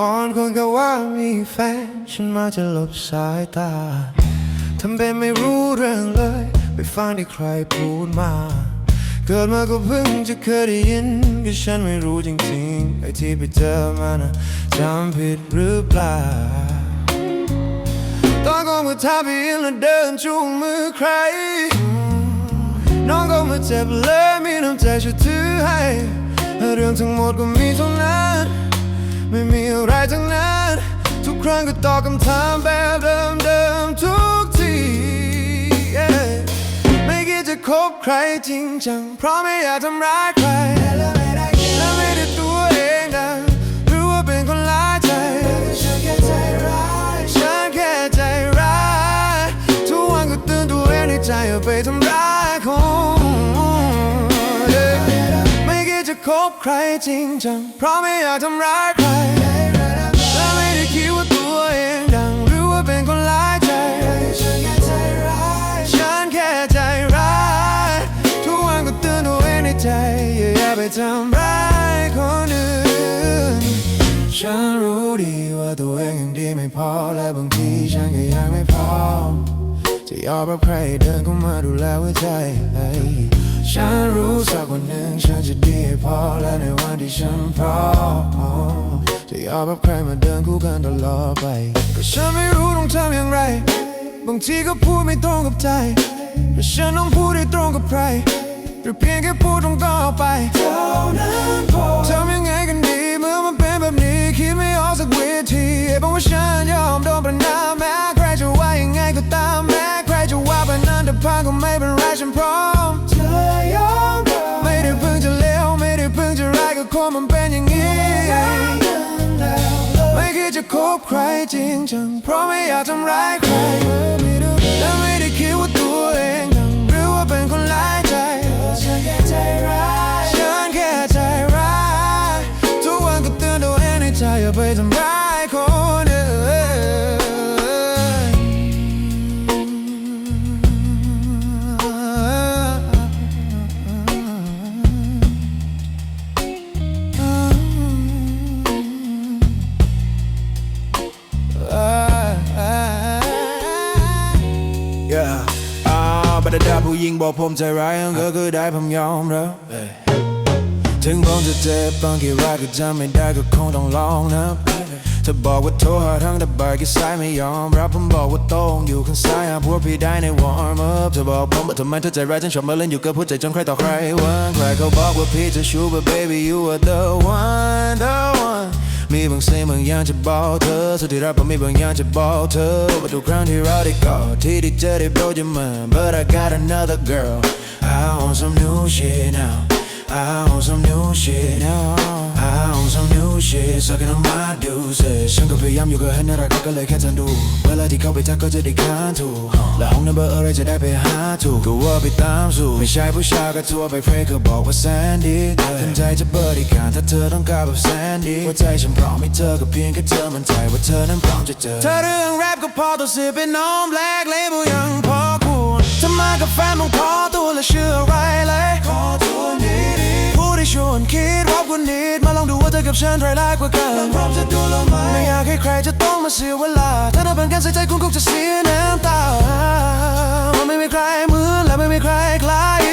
ตอนคนก็ว่ามีแฟน ฉันมาจะหลบสายตาทำเป็นไม่รู้เรื่องเลย ไปฟังที่ใครพูดมา เกิดมาก็เพิ่งจะเคยได้ยินก็ฉันไม่รู้จริงๆ ไอ้ที่ไปเจอมานะจำผิดหรือเปล่า ตอนก็มาทำพี่แล้วเดินจูงมือใคร น้องก็มาเจ็บเลยมีน้ำใจช่วยถือให้ เรื่องทั้งหมดก็มีเท่านั้น ไม่มีอะไรทั้งนั้น ทุกครั้งก็ตอบคำถามแบบเดิมๆทุกที yeah ไม่คิดจะคบใครจริงจัง เพราะไม่อยากทำร้ายใคร และไม่ได้ตัวเองดังหรือว่าเป็นคนร้ายใจ ฉันแค่ใจร้ายฉันแค่ใจร้าย ทุกวันก็เตือนตัวเองในใจอย่าไปทำร้าย คบใครจริงจัง เพราะไม่อยากทำร้ายใคร และไม่ได้คิดว่าตัวเองดังหรือว่าเป็นคนร้ายใจ ฉันแค่ใจร้าย ฉันแค่ใจร้าย ทุกวันก็เตือนตัวเองในใจ อย่าไปทำร้ายคนอื่น ฉันรู้ดีว่าตัวเองยังดีไม่พอ และบางทีฉันก็ยังไม่พอ จะยอมรับใครเดินเข้ามาดูแลหัวใจ ฉันรู้สักวันหนึ่งฉันจะดีให้พอและในวันที่ฉันพร้อมจะยอมรับใครมาเดินคู่กันตลอดไปแต่ฉันไม่รู้ต้องทำอย่างไร บางทีก็พูดไม่ตรงกับใจแต่ฉันต้องพูดให้ตรงกับใครหรือเพียงแค่พูดตรงก็ออกไปเท่านั้นพอ บใครจริงจังเพราะไม่อยากทำร้ายใคร yeah อ่าบัดดาผู้หญิงบอกผมใจร้ายก็คือได้ผมยอมรับเอ้ยถึงผมจะเจ็บบางทีรักก็จำไม่ได้ก็คงต้องลองนะเธอบอกว่าโทรหาทางแต่บ่ายก็สายไม่ยอมรับผมบอกว่าต้งอยู่ข้างซ้ายหาพวกพี่ได้ใน warm up เธอบอกผมว่าทำไมเธอใจร้ายฉันชอบมาเล่นอยู่กับผู้ใจจนใครต่อใครวันใครเขาบอกว่าพี่จะชู but baby you are the one the one มีบางสิ่งบางอย่างจะบอกเธอสุดที่รักผมมีบางอย่างจะบอกเธอว่าทุกครั้งที่เราได้กอดที่ได้เจอได้โปรดจะมา but I got another girl I want some new shit now I want some new shit now I want some new shit sucking on my deuces ฉันก็พยายามอยู่กับให้น่ารักก็เลยแค่ทันดูเวลาที่เข้าไปทักก็จะได้ค้านถูกและห้องนัมเบอร์อะไรจะได้ไปหาถูกก็ว่าไปตามสูตรไม่ใช่ผู้ชายก็ทัวไปเพลงก็บอกว่าแสนดีทันใจจะเบอร์ดิการถ้าเธอต้องการแบบแสนดีหัวใจฉันพร้อมให้เธอก็เพียงแค่เธอมันใจว่าเธอนั้นพร้อมจะเจอถ้าเรื่องแรปก็พอตัวสิเป็นน้องแบล็กเลเบลยังพอควรถ้ามากับแฟนมึงขอตัวและเชื่ออะไรเลย ชวนคิดรอบคนนิดมาลองดูว่าเธอกับฉันใครแรกกว่ากันพร้อมจะดูลงไหมไม่อยากให้ใครจะต้องมาเสียเวลา ถ้าเธอเป็นการใส่ใจคุณคงจะเสียน้ำตามันไม่มีใครเหมือนและไม่มีใครคล้าย